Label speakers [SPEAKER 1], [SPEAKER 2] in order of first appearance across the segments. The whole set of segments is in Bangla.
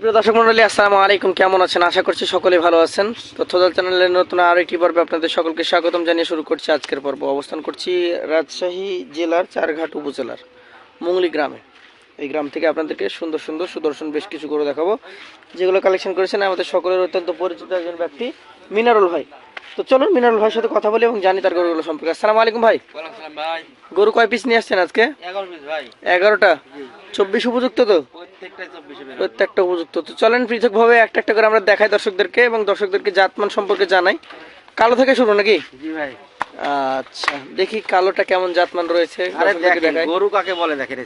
[SPEAKER 1] সুপ্রিয় দর্শক মন্ডলী আসসালামু আলাইকুম। কেমন আছেন? আশা করছি সকলে ভালো আছেন। তথ্যদল চ্যানেলের নতুন আরও একটি পর্বে আপনাদের সকলকে স্বাগতম জানিয়ে শুরু করছি আজকের পর্ব। অবস্থান করছি রাজশাহী জেলার চারঘাট উপজেলার মুংলি গ্রামে। এই গ্রাম থেকে আপনাদেরকে সুন্দর সুন্দর সুদর্শন বেশ কিছু করে দেখাবো যেগুলো কালেকশন করেছেন আমাদের সকলের অত্যন্ত পরিচিত একজন ব্যক্তি মিনারুল ভাই। তো চলুন মিনারুল ভাইয়ের সাথে কথা বলি এবং জানি তার গরুগুলো সম্পর্কে। আসসালামু আলাইকুম ভাই। গরু কয় পিস নিয়ে আসছেন আজকে? এগারোটা? চব্বিশ উপযুক্ত তো? প্রত্যেকটা উপযুক্ত। তো চলেন পৃথকভাবে একটা একটা করে আমরা দেখাই দর্শকদেরকে এবং দর্শকদেরকে জাতমান সম্পর্কে জানাই। কালো থেকে শুরু নাকি?
[SPEAKER 2] জি ভাই।
[SPEAKER 1] আচ্ছা দেখি কালোটা কেমন জাতমান রয়েছে
[SPEAKER 2] গরু কাকে বলে দেখেন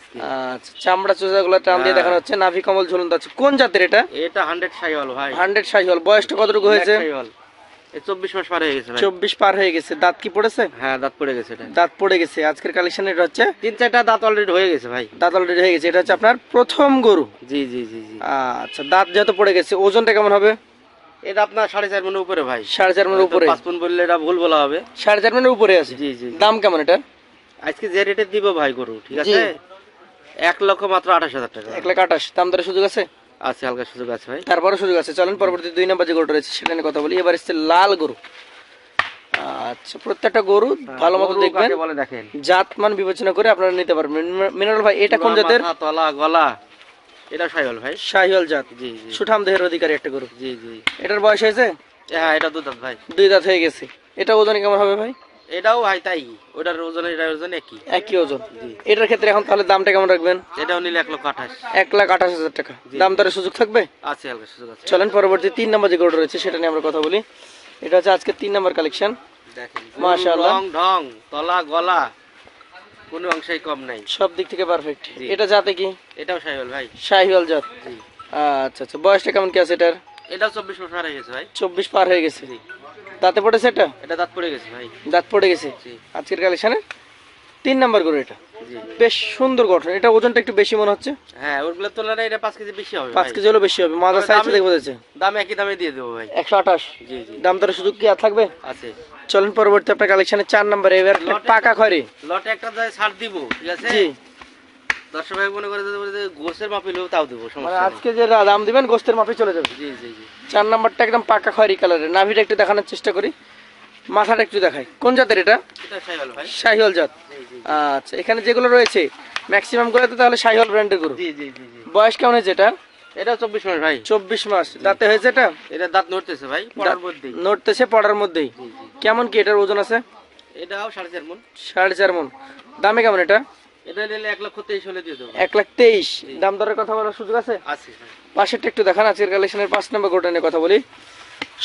[SPEAKER 1] আচ্ছা চামড়া চোজা গুলো টান দিয়ে
[SPEAKER 2] হ্যাঁ।
[SPEAKER 1] দেখানো হচ্ছে। নাভি কমল ঝুলন্ত আছে। কোন জাতের এটা?
[SPEAKER 2] এটা হান্ড্রেড সাইওয়াল ভাই।
[SPEAKER 1] হান্ড্রেড সাইহল বয়সটা কতটুকু হয়েছে?
[SPEAKER 2] চব্বিশ মাস পার হয়ে গেছে
[SPEAKER 1] চব্বিশ পার হয়ে গেছে। দাঁত কি পড়েছে?
[SPEAKER 2] হ্যাঁ দাঁত পড়ে গেছে
[SPEAKER 1] দাঁত পড়ে গেছে। আজকের কালেকশন এটা হচ্ছে
[SPEAKER 2] তিন চারটা দাঁত অলরেডি হয়ে গেছে ভাই।
[SPEAKER 1] দাঁত অলরেডি হয়ে গেছে। এটা হচ্ছে আপনার প্রথম গরু।
[SPEAKER 2] জি জি জি জি।
[SPEAKER 1] আচ্ছা দাঁত যেহেতু পড়ে গেছে ওজনটা কেমন হবে?
[SPEAKER 2] এটা আপনার সাড়ে চার মনের উপরে ভাই।
[SPEAKER 1] সাড়ে চার মনের উপরে।
[SPEAKER 2] পাঁচ মন বললে এটা ভুল বলা হবে।
[SPEAKER 1] সাড়ে চার মনের উপরে আছে।
[SPEAKER 2] জি জি
[SPEAKER 1] দাম কেমন এটা?
[SPEAKER 2] আজকে যে রেটে দিব ভাই গরু ঠিক আছে? এক লক্ষ মাত্র আঠাশ হাজার টাকা।
[SPEAKER 1] এক লাখ আঠাশ। দাম দরের সুযোগ আছে?
[SPEAKER 2] আছে হালকা সুযোগ আছে ভাই।
[SPEAKER 1] তারপরে সুযোগ আছে। চলেন পরবর্তী দুই নম্বর যে গরুটা রয়েছে সেটা নিয়ে কথা বলি। এবার এসছে লাল গরু। আচ্ছা প্রত্যেকটা গরু ভালো মতো দেখবেন।
[SPEAKER 2] দেখেন?
[SPEAKER 1] জাতমান বিবেচনা করে আপনারা নিতে পারবেন। মিনারল ভাই এটা কোন জাতের?
[SPEAKER 2] তলা গলা। এটা সাইওয়াল ভাই।
[SPEAKER 1] শাহিওয়াল জাত।
[SPEAKER 2] জি জি।
[SPEAKER 1] সুঠাম দেহের অধিকারী একটা গরু।
[SPEAKER 2] জি জি।
[SPEAKER 1] এটার বয়স হয়েছে?
[SPEAKER 2] হ্যাঁ এটা দুই দাঁত ভাই।
[SPEAKER 1] দুই দাঁত হয়ে গেছে। এটা ওজন কেমন হবে ভাই?
[SPEAKER 2] এটাও ভাই তাই ওটার ওজন এটার ওজন একই।
[SPEAKER 1] একই ওজন। এটার ক্ষেত্রে এখন তাহলে দামটা কেমন রাখবেন?
[SPEAKER 2] এটাও নিলে এক লক্ষ আঠাশ।
[SPEAKER 1] এক লাখ আঠাশ হাজার টাকা। দাম দরের সুযোগ থাকবে?
[SPEAKER 2] আছে হালকা সুযোগ আছে।
[SPEAKER 1] চলেন পরবর্তী তিন নম্বর যে গরুটা রয়েছে সেটা নিয়ে আমরা কথা বলি। এটা হচ্ছে আজকে তিন নম্বর কালেকশন মাশাআল্লাহ।
[SPEAKER 2] রং ঢং তলা গলা কোনো অংশেই কম নাই।
[SPEAKER 1] সব দিক থেকে পারফেক্ট এটা জাতে কি?
[SPEAKER 2] এটাও সাইওয়াল ভাই।
[SPEAKER 1] শাহিওয়াল জাত। আচ্ছা আচ্ছা। বয়সটা কেমন কি আছে এটার?
[SPEAKER 2] এটাও চব্বিশ বছর হয়ে গেছে ভাই।
[SPEAKER 1] চব্বিশ পার হয়ে গেছে। দাঁতে পড়েছে এটা?
[SPEAKER 2] এটা দাঁত পড়ে গেছে ভাই।
[SPEAKER 1] দাঁত পড়ে গেছে? আজকের কালেকশনে? তিন নাম্বার গরু এটা। বেশ সুন্দর গঠন। এটা ওজনটা একটু বেশি মনে হচ্ছে?
[SPEAKER 2] হ্যাঁ ওগুলোর তুলনায় এটা পাঁচ কেজি বেশি হবে
[SPEAKER 1] পাঁচ কেজি হলো বেশি হবে। মাদার সাইজ দেখে বোঝাচ্ছে
[SPEAKER 2] দাম একই দামে দিয়ে দেবো ভাই।
[SPEAKER 1] একশো আঠাশ।
[SPEAKER 2] জি জি।
[SPEAKER 1] দাম তার সুযোগ কি আর থাকবে?
[SPEAKER 2] আছে।
[SPEAKER 1] চলেন পরবর্তী আপনার কালেকশনে চার নাম্বারে এবার পাকা খড়ি
[SPEAKER 2] লটে একটা ছাড় দিব ঠিক আছে?
[SPEAKER 1] জি।
[SPEAKER 2] দর্শক ভাই মনে করে যদি বলে যে গোসের তাও দেবো
[SPEAKER 1] মানে
[SPEAKER 2] সমস্যা নেই।
[SPEAKER 1] আজকে যে দাম দিবেন গোস্তের মাপে চলে যাবে।
[SPEAKER 2] জি জি জি।
[SPEAKER 1] চার নাম্বারটা একদম পাকা খয়েরি কালারের। নাভিটা একটু দেখানোর চেষ্টা করি। মাথাটা একটু দেখাই। কোন জাতের এটা?
[SPEAKER 2] এটা সাইওয়াল ভাই।
[SPEAKER 1] শাহিওয়াল জাত।
[SPEAKER 2] জি জি
[SPEAKER 1] আচ্ছা এখানে যেগুলো রয়েছে ম্যাক্সিমাম গুলোতে তাহলে শাহিওয়াল ব্র্যান্ডের গরু।
[SPEAKER 2] জি জি জি জি।
[SPEAKER 1] বয়স কেমন হয়েছে এটা?
[SPEAKER 2] এটা চব্বিশ মাস ভাই।
[SPEAKER 1] চব্বিশ মাস। দাঁতে হয়েছে এটা?
[SPEAKER 2] এটা দাঁত নড়তেছে ভাই পড়ার মধ্যেই।
[SPEAKER 1] নড়তেছে পড়ার মধ্যেই।
[SPEAKER 2] জি জি।
[SPEAKER 1] কেমন কি এটার ওজন আছে?
[SPEAKER 2] এটাও সাড়ে চার মন।
[SPEAKER 1] সাড়ে চার মন। দামে কেমন এটা?
[SPEAKER 2] এটা নিলে এক লক্ষ তেইশ হলে দিয়ে দেবো
[SPEAKER 1] এক লাখ তেইশ। দাম দরের কথা বলার সুযোগ আছে?
[SPEAKER 2] আছে
[SPEAKER 1] পাশেরটা একটু দেখান আজকের কালেকশনের পাঁচ নম্বর গোটা নিয়ে কথা বলি।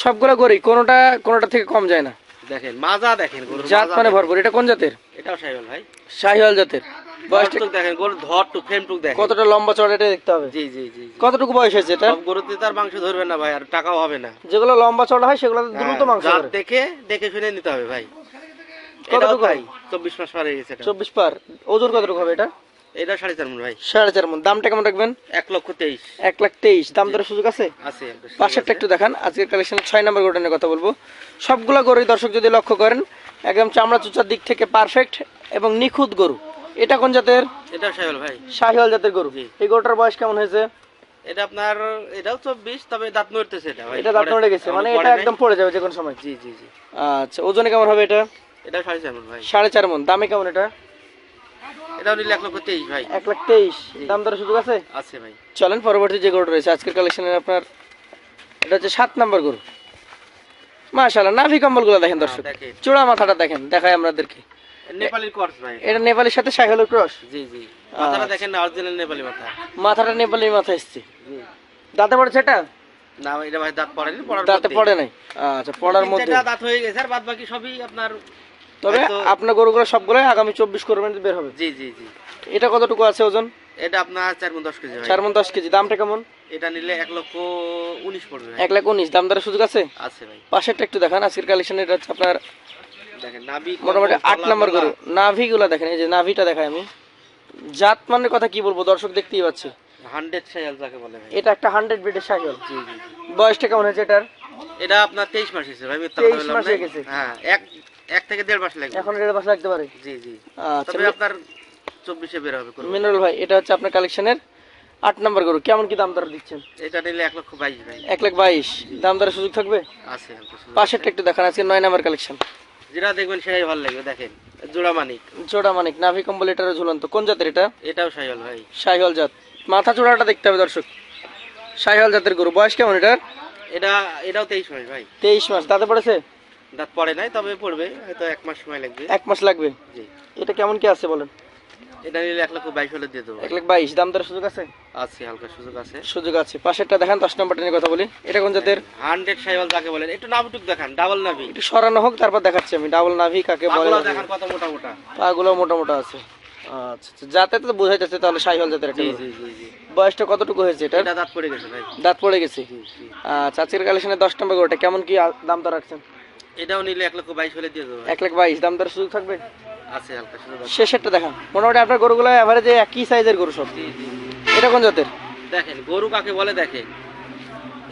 [SPEAKER 1] সবগুলো গরি কোনোটা কোনোটা থেকে কম যায় না।
[SPEAKER 2] দেখেন মাজা দেখেন
[SPEAKER 1] জাত মানে ভরপুর এটা কোন জাতের?
[SPEAKER 2] এটাও সাইওয়াল ভাই।
[SPEAKER 1] শাহিওয়াল জাতের। বয়সটা
[SPEAKER 2] দেখেন গরুর ধর টুক ফ্রেম টুক দেখেন।
[SPEAKER 1] কতটা লম্বা চড়া এটা দেখতে হবে।
[SPEAKER 2] জি জি জি জি।
[SPEAKER 1] কতটুকু বয়স হয়েছে এটা
[SPEAKER 2] সব গরুতে তার মাংস ধরবে না ভাই আর টাকাও হবে না।
[SPEAKER 1] যেগুলো লম্বা চড়া হয় সেগুলো দ্রুত মাংস
[SPEAKER 2] দেখে দেখে শুনে নিতে হবে ভাই।
[SPEAKER 1] কতটুকু
[SPEAKER 2] এটাও চব্বিশ মাস পার হয়ে গেছে
[SPEAKER 1] চব্বিশ পার। ওজন কতটুকু হবে এটা?
[SPEAKER 2] এটা সাড়ে চার মন ভাই।
[SPEAKER 1] সাড়ে চার মন। দামটা কেমন রাখবেন?
[SPEAKER 2] এক লক্ষ তেইশ।
[SPEAKER 1] এক লাখ তেইশ। দাম দরের সুযোগ আছে?
[SPEAKER 2] আছে
[SPEAKER 1] পাশেরটা একটু দেখান। আজকের কালেকশন ছয় নম্বর গোটা নিয়ে কথা বলব। সবগুলো গরুই দর্শক যদি লক্ষ্য করেন একদম চামড়া চুচার দিক থেকে পারফেক্ট এবং নিখুঁত গরু। এটা কোন জাতের?
[SPEAKER 2] ভাই।
[SPEAKER 1] শাহিওয়াল জাতের গরু। এই গরুটার বয়স কেমন হয়েছে?
[SPEAKER 2] এটা আপনার এটাও চব্বিশ তবে দাঁত নড়তেছে এটা
[SPEAKER 1] এটা দাঁত নড়ে গেছে। মানে এটা একদম পড়ে যাবে যে কোনো সময়।
[SPEAKER 2] জি জি জি।
[SPEAKER 1] আচ্ছা ওজনে কেমন হবে এটা?
[SPEAKER 2] সাড়ে চার মন ভাই।
[SPEAKER 1] সাড়ে চার মন। দামে কেমন এটা?
[SPEAKER 2] এটাও নিলে এক লক্ষ তেইশ ভাই।
[SPEAKER 1] এক লাখ তেইশ। দাম দরের সুযোগ আছে?
[SPEAKER 2] আছে ভাই।
[SPEAKER 1] চলেন পরবর্তী যে গরুটা রয়েছে আজকের কালেকশনের আপনার এটা হচ্ছে সাত নম্বর গরু। মাশাল্লাহ নাভি কম্বল দেখেন দর্শক। চূড়া মাথাটা দেখেন দেখায় আমাদেরকে
[SPEAKER 2] নেপালি কর্স ভাই।
[SPEAKER 1] এটা নেপালের সাথে শাহিওয়ালের ক্রস?
[SPEAKER 2] জি জি। মাথাটা দেখেন অরিজিনাল নেপালি মাথা।
[SPEAKER 1] মাথাটা নেপালের মাথা এসছে। দাঁতে পড়েছে এটা?
[SPEAKER 2] না এটা ভাই দাঁত পড়েনি পড়ার
[SPEAKER 1] দাঁতে পড়ে নাই। আচ্ছা পড়ার মধ্যে
[SPEAKER 2] দাঁত হয়ে গেছে আর বাদ বাকি সবই আপনার
[SPEAKER 1] তবে আপনার গরুগুলো সবগুলো আগামী চব্বিশ কোরবানি বের হবে।
[SPEAKER 2] জি জি জি।
[SPEAKER 1] এটা কতটুকু আছে ওজন?
[SPEAKER 2] এটা আপনার চার মন দশ কেজি ভাই
[SPEAKER 1] চার মন দশ কেজি। দামটা কেমন?
[SPEAKER 2] এটা নিলে এক লক্ষ উনিশ পড়বে
[SPEAKER 1] এক লাখ উনিশ। দাম দরের সুযোগ আছে?
[SPEAKER 2] আছে ভাই।
[SPEAKER 1] পাশেরটা একটু দেখান। আজকের কালেকশন এটা হচ্ছে আপনার
[SPEAKER 2] দেখেন নাবি
[SPEAKER 1] মোটামুটি আট নাম্বার গরু। নাভিগুলো দেখেন এই যে নাভিটা দেখাই আমি। জাত মানের কথা কি বলব? দর্শক দেখতেই পাচ্ছে।
[SPEAKER 2] হান্ড্রেড সাইল যাকে বলে ভাই।
[SPEAKER 1] এটা একটা হান্ড্রেড ব্রিডের সাইকেল
[SPEAKER 2] জি জি
[SPEAKER 1] বয়সটা কেমন হয়েছে এটার?
[SPEAKER 2] এটা আপনার তেইশ মাস হয়েছে ভাই
[SPEAKER 1] 23 মাস হয়ে গেছে।
[SPEAKER 2] হ্যাঁ এক এক থেকে দেড় মাস লাগবে।
[SPEAKER 1] এখন এটা বাসা লাগতে পারে।
[SPEAKER 2] জি জি।
[SPEAKER 1] আচ্ছা
[SPEAKER 2] তবে আপনার চব্বিশে বের হবে।
[SPEAKER 1] মিনারুল ভাই এটা হচ্ছে আপনার কালেকশনের আট নাম্বার গরু। কেমন কি দাম দর দিচ্ছেন?
[SPEAKER 2] এটা নিলে এক লক্ষ বাইশ ভাই।
[SPEAKER 1] এক লাখ বাইশ। দাম দরের সুযোগ থাকবে?
[SPEAKER 2] আছে
[SPEAKER 1] পাশেরটা একটু দেখান আজকে নয় নাম্বার কালেকশন।
[SPEAKER 2] যেটা দেখবেন সেটাই ভালো লাগবে দেখেন। জোড়া মানিক।
[SPEAKER 1] জোড়া মানিক নাভি কম্বল এটারও ঝুলন্ত। কোন জাতের এটা?
[SPEAKER 2] এটাও সাইল ভাই।
[SPEAKER 1] শাহিওয়াল জাত। মাথা চূড়াটা দেখতে হবে দর্শক। শাহিওয়াল জাতের গরু। বয়স কেমন এটার?
[SPEAKER 2] এটা এটাও তেইশ মাস ভাই।
[SPEAKER 1] তেইশ মাস। দাঁতে পড়েছে?
[SPEAKER 2] দাঁত পড়ে নাই তবে পড়বে হয়তো এক মাস সময় লাগবে।
[SPEAKER 1] এক মাস লাগবে?
[SPEAKER 2] জি।
[SPEAKER 1] এটা কেমন কি আছে বলেন?
[SPEAKER 2] এটা নিলে এক লক্ষ বাইশ হলে দিয়ে দেবো।
[SPEAKER 1] এক লাখ বাইশ দাম দরের সুযোগ আছে?
[SPEAKER 2] আছে হালকা সুযোগ আছে।
[SPEAKER 1] সুযোগ আছে। পাশেরটা দেখান দশ নম্বরটা নিয়ে কথা বলি। এটা কোন জাতের?
[SPEAKER 2] হান্ড্রেড সাইওয়াল যাকে বলেন একটু নামটুক দেখান ডাবল নাভি।
[SPEAKER 1] একটু সরানো হোক তারপর দেখাচ্ছি আমি। ডাবল নাভি কাকে বলে
[SPEAKER 2] দেখান কত মোটা মোটা।
[SPEAKER 1] পাগুলো মোটা মোটা আছে। আচ্ছা আচ্ছা যাতে তো যাচ্ছে তাহলে শাহিওয়াল জাতের একটা বয়সটা কতটুকু হয়েছে এটা
[SPEAKER 2] দাঁত পড়ে গেছে ভাই।
[SPEAKER 1] দাঁত পড়ে গেছে। আচ্ছা আজকের কালেকশনে দশ নম্বর গরুটা কেমন কি দাম দর রাখছেন?
[SPEAKER 2] এটাও নিলে এক লক্ষ বাইশ হলে দিয়ে দেবো।
[SPEAKER 1] এক লাখ বাইশ দাম দরের সুযোগ থাকবে?
[SPEAKER 2] আছে হালকা সুযোগ
[SPEAKER 1] শেষেরটা দেখান। মোটামুটি আপনার গরুগুলো অ্যাভারেজে একই সাইজের গরু সব। এটা কোন জাতের?
[SPEAKER 2] দেখেন গরু কাকে বলে দেখেন?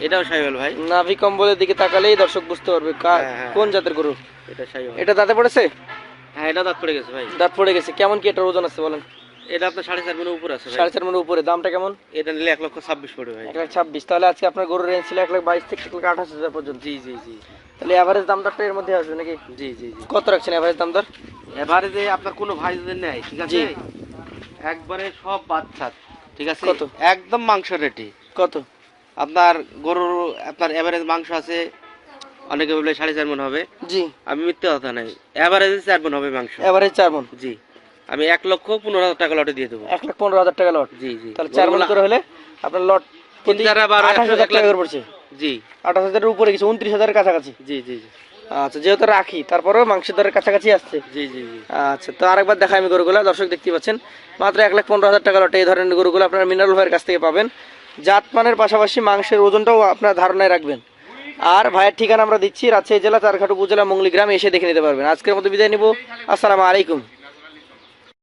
[SPEAKER 2] এটাও সাইওয়াল ভাই।
[SPEAKER 1] নাভি কম্বলের দিকে তাকালেই দর্শক বুঝতে পারবে
[SPEAKER 2] হ্যাঁ, হ্যাঁ।
[SPEAKER 1] কোন জাতের গরু?
[SPEAKER 2] এটা সাইওয়াল।
[SPEAKER 1] এটা দাঁতে পড়েছে?
[SPEAKER 2] হ্যাঁ এটা দাঁত পড়ে গেছে ভাই।
[SPEAKER 1] দাঁত পড়ে গেছে। কেমন কি এটার ওজন আছে বলেন?
[SPEAKER 2] এটা আপনার সাড়ে চার মিনিট উপর আছে
[SPEAKER 1] সাড়ে চার মিনিট উপরে দামটা কেমন?
[SPEAKER 2] এটা নিলে এক লক্ষ ছাব্বিশ পড়বে ভাই।
[SPEAKER 1] এক লাখ ছাব্বিশ। তাহলে আজকে আপনার গরুর রেঞ্জ ছিল এক লাখ বাইশ থেকে এক লাখ আঠাশ হাজার পর্যন্ত।
[SPEAKER 2] জি জি জি।
[SPEAKER 1] তাহলে অ্যাভারেজ দাম দরটা এর মধ্যে আসবে নাকি?
[SPEAKER 2] জি জি জি।
[SPEAKER 1] কত রাখছেন অ্যাভারেজ দাম দর
[SPEAKER 2] এবারে যে আপনার কোনো ভাই যদি নেয় ঠিক আছে? একবারে সব বাচ্চা ঠিক আছে?
[SPEAKER 1] কত?
[SPEAKER 2] একদম মাংস রেটি
[SPEAKER 1] কত?
[SPEAKER 2] আপনার গরুর আপনার এভারেজ মাংস আছে অনেকে বলে সাড়ে চার মন হবে।
[SPEAKER 1] জি।
[SPEAKER 2] আমি মিথ্যে কথা নাই। এভারেজ চার মন হবে মাংস।
[SPEAKER 1] অ্যাভারেজ চার মন।
[SPEAKER 2] জি। আমি এক লক্ষ পনেরো হাজার টাকা লটে দিয়ে দেবো।
[SPEAKER 1] এক লাখ পনেরো হাজার টাকা লট।
[SPEAKER 2] জি জি।
[SPEAKER 1] তাহলে চার মন করে হলে আপনার লট প্রতি আঠাশ হাজার
[SPEAKER 2] এক
[SPEAKER 1] টাকা করে পড়ছে।
[SPEAKER 2] জি।
[SPEAKER 1] আঠাশ হাজারের উপরে উনত্রিশ হাজারের কাছাকাছি।
[SPEAKER 2] জি জি জি।
[SPEAKER 1] আচ্ছা যেহেতু রাখি তারপরেও মাংসের দরের কাছাকাছি আসছে।
[SPEAKER 2] জি জি জি।
[SPEAKER 1] আচ্ছা তো আরেকবার আমি গরুগুলা। দর্শক দেখতে পাচ্ছেন মাত্র এক লাখ পনেরো হাজার টাকা লটে এই ধরনের গরুগুলো আপনারা মিনারেল ভাইয়ের কাছ থেকে পাবেন। জাতমানের পাশাপাশি মাংসের ওজনটাও আপনার ধারণায় রাখবেন। আর ভাইয়ের ঠিকানা আমরা দিচ্ছি রাজশাহী জেলা চারঘাট উপজেলা মঙ্গলি গ্রামে এসে দেখে নিতে পারবেন। আজকের মতো বিদায় নিব। আসসালামু আলাইকুম।